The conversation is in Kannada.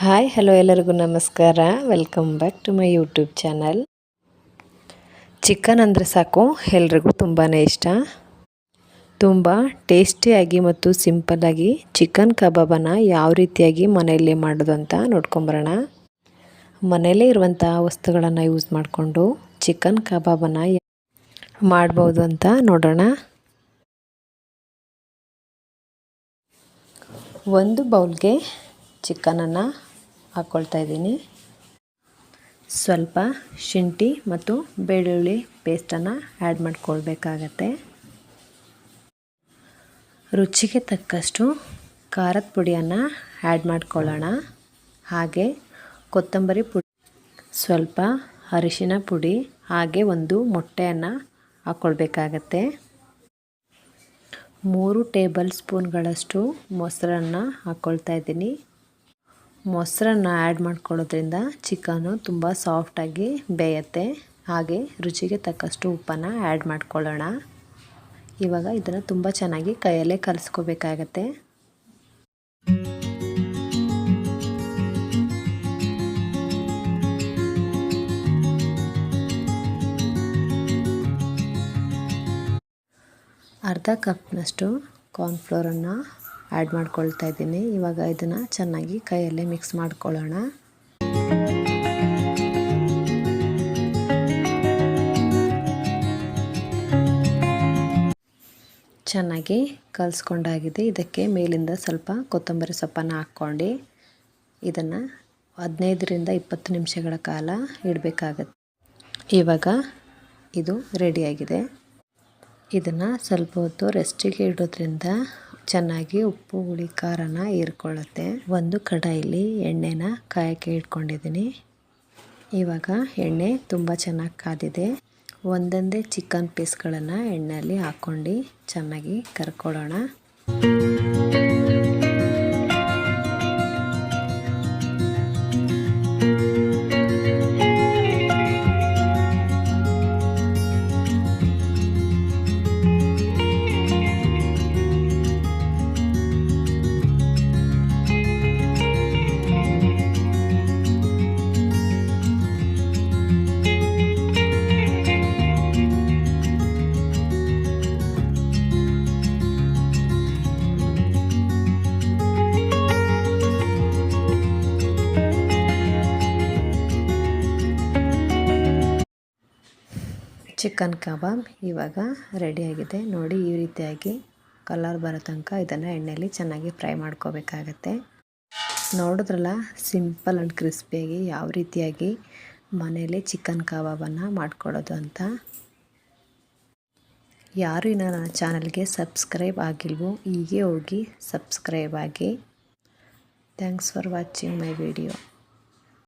ಹಾಯ್, ಹಲೋ ಎಲ್ಲರಿಗೂ ನಮಸ್ಕಾರ. Welcome back to my YouTube channel chicken ಅಂದರೆ ಸಾಕು, ಎಲ್ರಿಗೂ ತುಂಬಾ ಇಷ್ಟ. ತುಂಬ ಟೇಸ್ಟಿಯಾಗಿ ಮತ್ತು ಸಿಂಪಲ್ಲಾಗಿ ಚಿಕನ್ ಕಬಾಬನ್ನು ಯಾವ ರೀತಿಯಾಗಿ ಮನೆಯಲ್ಲಿ ಮಾಡೋದು ಅಂತ ನೋಡ್ಕೊಂಬರೋಣ. ಮನೆಯಲ್ಲೇ ಇರುವಂಥ ವಸ್ತುಗಳನ್ನು ಯೂಸ್ ಮಾಡಿಕೊಂಡು ಚಿಕನ್ ಕಬಾಬನ್ನು ಮಾಡ್ಬೋದು ಅಂತ ನೋಡೋಣ. ಒಂದು ಬೌಲ್ಗೆ ಚಿಕನನ್ನು ಹಾಕ್ಕೊಳ್ತಾ ಇದ್ದೀನಿ. ಸ್ವಲ್ಪ ಶುಂಠಿ ಮತ್ತು ಬೆಳ್ಳುಳ್ಳಿ ಪೇಸ್ಟನ್ನು ಆ್ಯಡ್ ಮಾಡ್ಕೊಳ್ಬೇಕಾಗತ್ತೆ. ರುಚಿಗೆ ತಕ್ಕಷ್ಟು ಖಾರದ ಪುಡಿಯನ್ನು ಆ್ಯಡ್ ಮಾಡ್ಕೊಳ್ಳೋಣ. ಹಾಗೆ ಕೊತ್ತಂಬರಿ ಪುಡಿ, ಸ್ವಲ್ಪ ಅರಿಶಿನ ಪುಡಿ, ಹಾಗೆ ಒಂದು ಮೊಟ್ಟೆಯನ್ನು ಹಾಕ್ಕೊಳ್ಬೇಕಾಗತ್ತೆ ಮೂರು ಟೇಬಲ್ ಸ್ಪೂನ್ಗಳಷ್ಟು ಮೊಸರನ್ನು ಹಾಕ್ಕೊಳ್ತಾ ಇದ್ದೀನಿ. ಮೊಸರನ್ನು ಆ್ಯಡ್ ಮಾಡ್ಕೊಳ್ಳೋದ್ರಿಂದ ಚಿಕನು ತುಂಬ ಸಾಫ್ಟಾಗಿ ಬೇಯುತ್ತೆ. ಹಾಗೆ ರುಚಿಗೆ ತಕ್ಕಷ್ಟು ಉಪ್ಪನ್ನು ಆ್ಯಡ್ ಮಾಡ್ಕೊಳ್ಳೋಣ. ಇವಾಗ ಇದನ್ನು ತುಂಬ ಚೆನ್ನಾಗಿ ಕೈಯಲ್ಲೇ ಕಲಿಸ್ಕೋಬೇಕಾಗತ್ತೆ. ಅರ್ಧ ಕಪ್ನಷ್ಟು ಕಾರ್ನ್ಫ್ಲೋರನ್ನು ಆ್ಯಡ್ ಮಾಡ್ಕೊಳ್ತಾ ಇದ್ದೀನಿ. ಇವಾಗ ಇದನ್ನು ಚೆನ್ನಾಗಿ ಕೈಯಲ್ಲೇ ಮಿಕ್ಸ್ ಮಾಡ್ಕೊಳ್ಳೋಣ. ಚೆನ್ನಾಗಿ ಕಲಿಸ್ಕೊಂಡಾಗಿದೆ. ಇದಕ್ಕೆ ಮೇಲಿಂದ ಸ್ವಲ್ಪ ಕೊತ್ತಂಬರಿ ಸೊಪ್ಪನ್ನು ಹಾಕ್ಕೊಂಡು ಇದನ್ನು ಹದಿನೈದರಿಂದ ಇಪ್ಪತ್ತು ನಿಮಿಷಗಳ ಕಾಲ ಇಡಬೇಕಾಗತ್ತೆ. ಇವಾಗ ಇದು ರೆಡಿಯಾಗಿದೆ ಇದನ್ನು ಸ್ವಲ್ಪ ಹೊತ್ತು ರೆಸ್ಟಿಗೆ ಇಡೋದ್ರಿಂದ ಚೆನ್ನಾಗಿ ಉಪ್ಪು, ಹುಳಿ, ಖಾರನ ಹೀರ್ಕೊಳ್ಳುತ್ತೆ. ಒಂದು ಕಡಾಯಲ್ಲಿ ಎಣ್ಣೆನ ಕಾಯಕ್ಕೆ ಇಟ್ಕೊಂಡಿದ್ದೀನಿ. ಇವಾಗ ಎಣ್ಣೆ ತುಂಬ ಚೆನ್ನಾಗಿ ಕಾದಿದೆ. ಒಂದೊಂದೇ ಚಿಕನ್ ಪೀಸ್ಗಳನ್ನು ಎಣ್ಣೆಯಲ್ಲಿ ಹಾಕ್ಕೊಂಡು ಚೆನ್ನಾಗಿ ಕರ್ಕೊಳ್ಳೋಣ. ಚಿಕನ್ ಕಬಾಬ್ ಇವಾಗ ರೆಡಿಯಾಗಿದೆ ನೋಡಿ ಈ ರೀತಿಯಾಗಿ ಕಲರ್ ಬರೋ ತನಕ ಇದನ್ನು ಎಣ್ಣೆಯಲ್ಲಿ ಚೆನ್ನಾಗಿ ಫ್ರೈ ಮಾಡ್ಕೋಬೇಕಾಗತ್ತೆ. ನೋಡಿದ್ರಲ್ಲ ಸಿಂಪಲ್ ಆ್ಯಂಡ್ ಕ್ರಿಸ್ಪಿಯಾಗಿ ಯಾವ ರೀತಿಯಾಗಿ ಮನೇಲಿ ಚಿಕನ್ ಕಬಾಬನ್ನು ಮಾಡ್ಕೊಳ್ಳೋದು ಅಂತ. ಯಾರು ಇನ್ನು ನನ್ನ ಚಾನಲ್ಗೆ ಸಬ್ಸ್ಕ್ರೈಬ್ ಆಗಿಲ್ವೋ ಹೀಗೆ ಹೋಗಿ ಸಬ್ಸ್ಕ್ರೈಬ್ ಆಗಿ. Thanks for watching my video